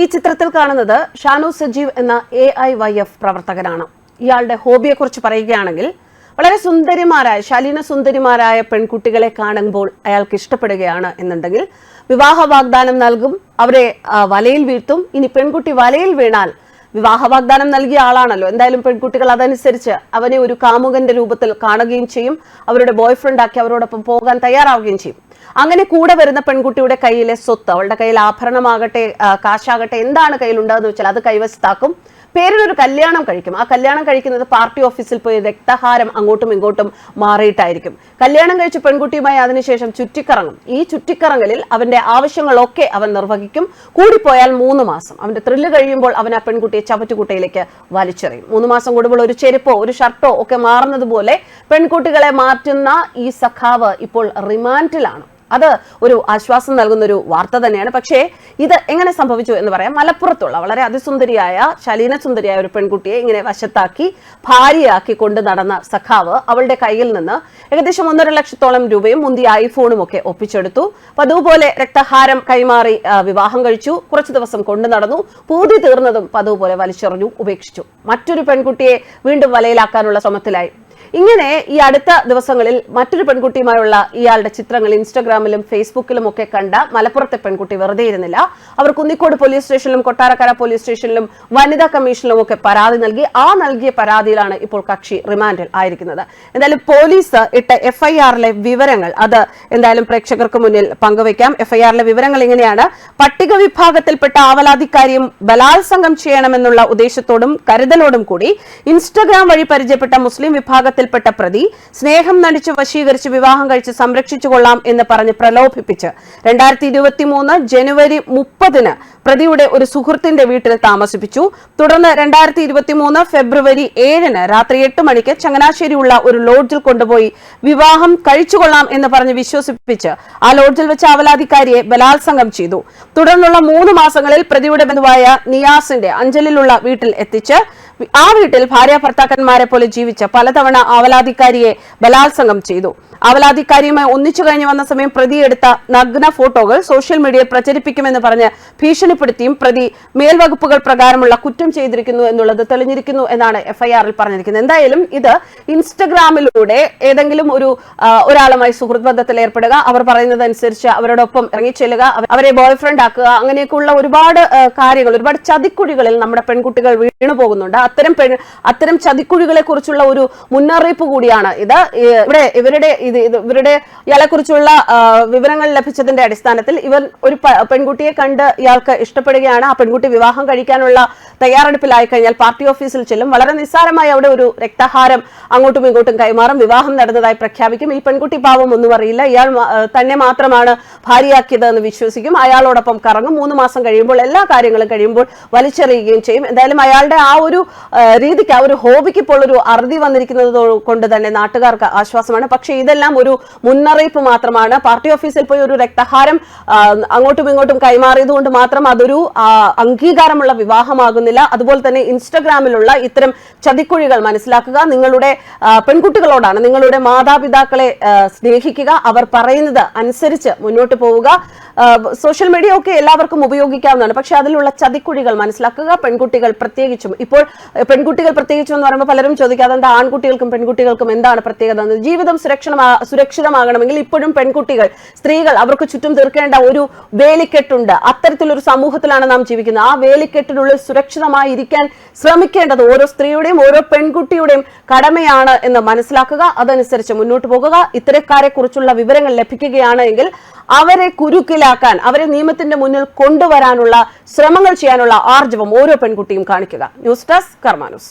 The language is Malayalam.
ഈ ചിത്രത്തിൽ കാണുന്നത് ഷാനു സജീവ് എന്ന എ ഐ വൈ എഫ് പ്രവർത്തകനാണ്. ഇയാളുടെ ഹോബിയെക്കുറിച്ച് പറയുകയാണെങ്കിൽ വളരെ സുന്ദരിമാരായ ശാലീന സുന്ദരിമാരായ പെൺകുട്ടികളെ കാണുമ്പോൾ അയാൾക്ക് ഇഷ്ടപ്പെടുകയാണ് എന്നുണ്ടെങ്കിൽ വിവാഹ വാഗ്ദാനം നൽകും അവരെ വലയിൽ വീഴ്ത്തും. ഇനി പെൺകുട്ടി വലയിൽ വീണാൽ വിവാഹ വാഗ്ദാനം നൽകിയ ആളാണല്ലോ. എന്തായാലും പെൺകുട്ടികൾ അതനുസരിച്ച് അവനെ ഒരു കാമുകന്റെ രൂപത്തിൽ കാണുകയും ചെയ്യും. അവരുടെ ബോയ് ഫ്രണ്ട് ആക്കി അവരോടൊപ്പം പോകാൻ തയ്യാറാവുകയും ചെയ്യും. അങ്ങനെ കൂടെ വരുന്ന പെൺകുട്ടിയുടെ കയ്യിലെ സ്വത്ത് അവളുടെ കയ്യിൽ ആഭരണമാകട്ടെ കാശാകട്ടെ എന്താണ് കയ്യിലുണ്ടാകുന്ന വെച്ചാൽ അത് കൈവശത്താക്കും. പേരിനൊരു കല്യാണം കഴിക്കും. ആ കല്യാണം കഴിക്കുന്നത് പാർട്ടി ഓഫീസിൽ പോയി രക്തഹാരം അങ്ങോട്ടും ഇങ്ങോട്ടും മാറിയിട്ടായിരിക്കും. കല്യാണം കഴിച്ച് പെൺകുട്ടിയുമായി അതിനുശേഷം ചുറ്റിക്കറങ്ങും. ഈ ചുറ്റിക്കറങ്ങലിൽ അവന്റെ ആവശ്യങ്ങളൊക്കെ അവൻ നിർവഹിക്കും. കൂടിപ്പോയാൽ മൂന്ന് മാസം. അവന്റെ ത്രില്ല് കഴിയുമ്പോൾ അവൻ ആ പെൺകുട്ടിയെ ചവറ്റുകുട്ടയിലേക്ക് വലിച്ചെറിയും. മൂന്ന് മാസം കൂടുമ്പോൾ ഒരു ചെരുപ്പോ ഒരു ഷർട്ടോ ഒക്കെ മാറുന്നത് പോലെ പെൺകുട്ടികളെ മാറ്റുന്ന ഈ സഖാവ് ഇപ്പോൾ റിമാൻഡിലാണ്. അത് ഒരു ആശ്വാസം നൽകുന്ന ഒരു വാർത്ത തന്നെയാണ്. പക്ഷേ ഇത് എങ്ങനെ സംഭവിച്ചു എന്ന് പറയാം. മലപ്പുറത്തുള്ള വളരെ അതിസുന്ദരിയായ ശലീന സുന്ദരിയായ ഒരു പെൺകുട്ടിയെ ഇങ്ങനെ വശത്താക്കി ഭാര്യയാക്കി കൊണ്ട് നടന്ന സഖാവ് അവളുടെ കയ്യിൽ നിന്ന് ഏകദേശം ഒന്നര ലക്ഷത്തോളം രൂപയും മുന്തിയ ഐഫോണും ഒക്കെ ഒപ്പിച്ചെടുത്തു. അപ്പൊ അതുപോലെ രക്തഹാരം കൈമാറി വിവാഹം കഴിച്ചു. കുറച്ചു ദിവസം കൊണ്ടു നടന്നു. പൂതി തീർന്നതും പതുപോലെ വലിച്ചെറിഞ്ഞു ഉപേക്ഷിച്ചു. മറ്റൊരു പെൺകുട്ടിയെ വീണ്ടും വലയിലാക്കാനുള്ള ശ്രമത്തിലായി. ഇങ്ങനെ ഈ അടുത്ത ദിവസങ്ങളിൽ മറ്റൊരു പെൺകുട്ടിയുമായുള്ള ഇയാളുടെ ചിത്രങ്ങൾ ഇൻസ്റ്റഗ്രാമിലും ഫേസ്ബുക്കിലും ഒക്കെ കണ്ട മലപ്പുറത്തെ പെൺകുട്ടി വെറുതെ ഇരുന്നില്ല. അവർ കുന്നിക്കോട് പോലീസ് സ്റ്റേഷനിലും കൊട്ടാരക്കര പോലീസ് സ്റ്റേഷനിലും വനിതാ കമ്മീഷനിലും ഒക്കെ പരാതി നൽകി. ആ നൽകിയ പരാതിയിലാണ് ഇപ്പോൾ കക്ഷി റിമാൻഡിൽ ആയിരിക്കുന്നത്. എന്തായാലും പോലീസ് ഇട്ട എഫ്ഐആറിലെ വിവരങ്ങൾ അത് എന്തായാലും പ്രേക്ഷകർക്ക് മുന്നിൽ പങ്കുവയ്ക്കാം. എഫ്ഐആറിലെ വിവരങ്ങൾ ഇങ്ങനെയാണ്. പട്ടിക വിഭാഗത്തിൽപ്പെട്ട ആവലാതിക്കാരിയും ബലാത്സംഗം ചെയ്യണമെന്നുള്ള ഉദ്ദേശത്തോടും കരുതലോടും കൂടി ഇൻസ്റ്റഗ്രാം വഴി പരിചയപ്പെട്ട മുസ്ലിം വിഭാഗത്തിൽപ്പെട്ട പ്രതി സ്നേഹം നടിച്ച് വശീകരിച്ച് വിവാഹം കഴിച്ച് സംരക്ഷിച്ചു കൊള്ളാം എന്ന് പറഞ്ഞ് പ്രലോഭിപ്പിച്ച്. രണ്ടായിരത്തി ഇരുപത്തി മൂന്ന് ജനുവരി മുപ്പതിന് പ്രതിയുടെ ഒരു സുഹൃത്തിന്റെ വീട്ടിൽ താമസിപ്പിച്ചു. തുടർന്ന് രണ്ടായിരത്തി ഇരുപത്തി മൂന്ന് ഫെബ്രുവരി ഏഴിന് രാത്രി എട്ട് മണിക്ക് ചങ്ങനാശ്ശേരിയുള്ള ഒരു ലോഡ്ജിൽ കൊണ്ടുപോയി വിവാഹം കഴിച്ചുകൊള്ളാം എന്ന് പറഞ്ഞ് വിശ്വസിപ്പിച്ച് ആ ലോഡ്ജിൽ വെച്ച് അവലാധികാരിയെ ബലാത്സംഗം ചെയ്തു. തുടർന്നുള്ള മൂന്ന് മാസങ്ങളിൽ പ്രതിയുടെ ബന്ധുവായ നിയാസിന്റെ അഞ്ചലിലുള്ള വീട്ടിൽ എത്തിച്ച് ആ വീട്ടിൽ ഭാര്യ ഭർത്താക്കന്മാരെ പോലെ ജീവിച്ച പലതവണ അവലാധികാരിയെ ബലാത്സംഗം ചെയ്തു. അവലാധികാരിയുമായി ഒന്നിച്ചു കഴിഞ്ഞു വന്ന സമയം പ്രതി എടുത്ത നഗ്ന ഫോട്ടോകൾ സോഷ്യൽ മീഡിയയിൽ പ്രചരിപ്പിക്കുമെന്ന് പറഞ്ഞ് ഭീഷണിപ്പെടുത്തിയും പ്രതി മേൽവകുപ്പുകൾ പ്രകാരമുള്ള കുറ്റം ചെയ്തിരിക്കുന്നു എന്നുള്ളത് തെളിഞ്ഞിരിക്കുന്നു എന്നാണ് എഫ്ഐആറിൽ പറഞ്ഞിരിക്കുന്നത്. എന്തായാലും ഇത് ഇൻസ്റ്റഗ്രാമിലൂടെ ഏതെങ്കിലും ഒരു ഒരാളുമായി സുഹൃത്ത് ബന്ധത്തിൽ ഏർപ്പെടുക അവർ പറയുന്നത് അനുസരിച്ച് അവരോടൊപ്പം ഇറങ്ങിച്ചെല്ലുക അവരെ ബോയ് ഫ്രണ്ട് ആക്കുക അങ്ങനെയൊക്കെയുള്ള ഒരുപാട് കാര്യങ്ങൾ ഒരുപാട് ചതിക്കുഴികളിൽ നമ്മുടെ പെൺകുട്ടികൾ വീണു പോകുന്നുണ്ട് അത്തരം പെൺ അത്തരം ചതിക്കുഴികളെ കുറിച്ചുള്ള ഒരു മുന്നറിയിപ്പ് കൂടിയാണ്. ഇത് ഇവിടെ ഇവരുടെ ഇത് ഇവരുടെ ഇയാളെ കുറിച്ചുള്ള വിവരങ്ങൾ ലഭിച്ചതിന്റെ അടിസ്ഥാനത്തിൽ ഇവർ ഒരു പെൺകുട്ടിയെ കണ്ട് ഇയാൾക്ക് ഇഷ്ടപ്പെടുകയാണ്. ആ പെൺകുട്ടി വിവാഹം കഴിക്കാനുള്ള തയ്യാറെടുപ്പിലായി കഴിഞ്ഞാൽ പാർട്ടി ഓഫീസിൽ ചെല്ലും. വളരെ നിസ്സാരമായി അവിടെ ഒരു രക്തഹാരം അങ്ങോട്ടും ഇങ്ങോട്ടും കൈമാറും. വിവാഹം നടന്നതായി പ്രഖ്യാപിക്കും. ഈ പെൺകുട്ടി പാവം ഒന്നും അറിയില്ല. ഇയാൾ തന്നെ മാത്രമാണ് ഭാര്യയാക്കിയത് എന്ന് വിശ്വസിക്കും. അയാളോടൊപ്പം കറങ്ങും. മൂന്ന് മാസം കഴിയുമ്പോൾ എല്ലാ കാര്യങ്ങളും കഴിയുമ്പോൾ വലിച്ചെറിയുകയും ചെയ്യും. എന്തായാലും അയാളുടെ ആ ഒരു രീതിക്ക് ആ ഒരു ഹോബിക്ക് ഇപ്പോൾ ഒരു അറുതി വന്നിരിക്കുന്നത് കൊണ്ട് തന്നെ നാട്ടുകാർക്ക് ആശ്വാസമാണ്. പക്ഷേ ഇതെല്ലാം ഒരു മുന്നറിയിപ്പ് മാത്രമാണ്. പാർട്ടി ഓഫീസിൽ പോയി ഒരു രക്തഹാരം അങ്ങോട്ടും ഇങ്ങോട്ടും കൈമാറിയത് കൊണ്ട് മാത്രം അതൊരു അംഗീകാരമുള്ള വിവാഹമാകുന്നില്ല. അതുപോലെ തന്നെ ഇൻസ്റ്റഗ്രാമിലുള്ള ഇത്തരം ചതിക്കുഴികൾ മനസ്സിലാക്കുക. നിങ്ങളുടെ പെൺകുട്ടികളോടാണ് നിങ്ങളുടെ മാതാപിതാക്കളെ സ്നേഹിക്കുക. അവർ പറയുന്നത് അനുസരിച്ച് മുന്നോട്ട് പോവുക. സോഷ്യൽ മീഡിയ ഒക്കെ എല്ലാവർക്കും ഉപയോഗിക്കാവുന്നതാണ്. പക്ഷെ അതിലുള്ള ചതിക്കുഴികൾ മനസ്സിലാക്കുക. പെൺകുട്ടികൾ പ്രത്യേകിച്ചും ഇപ്പോൾ പെൺകുട്ടികൾ പ്രത്യേകിച്ച് എന്ന് പറയുമ്പോൾ പലരും ചോദിക്കാതെ എന്താ ആൺകുട്ടികൾക്കും പെൺകുട്ടികൾക്കും എന്താണ് പ്രത്യേകത എന്ന്? ജീവിതം സുരക്ഷണമാ സുരക്ഷിതമാകണമെങ്കിൽ ഇപ്പോഴും പെൺകുട്ടികൾ സ്ത്രീകൾ അവർക്ക് ചുറ്റും തീർക്കേണ്ട ഒരു വേലിക്കെട്ടുണ്ട്. അത്തരത്തിലൊരു സമൂഹത്തിലാണ് നാം ജീവിക്കുന്നത്. ആ വേലിക്കെട്ടിനുള്ളിൽ സുരക്ഷിതമായി ഇരിക്കാൻ ശ്രമിക്കേണ്ടത് ഓരോ സ്ത്രീയുടെയും ഓരോ പെൺകുട്ടിയുടെയും കടമയാണ് എന്ന് മനസ്സിലാക്കുക. അതനുസരിച്ച് മുന്നോട്ട് പോകുക. ഇത്തരക്കാരെ കുറിച്ചുള്ള വിവരങ്ങൾ ലഭിക്കുകയാണെങ്കിൽ അവരെ കുരുക്കിലാക്കാൻ അവരെ നിയമത്തിന്റെ മുന്നിൽ കൊണ്ടുവരാനുള്ള ശ്രമങ്ങൾ ചെയ്യാനുള്ള ആർജവം ഓരോ പെൺകുട്ടിയും കാണിക്കുക. News desk കർമാനൂസ്.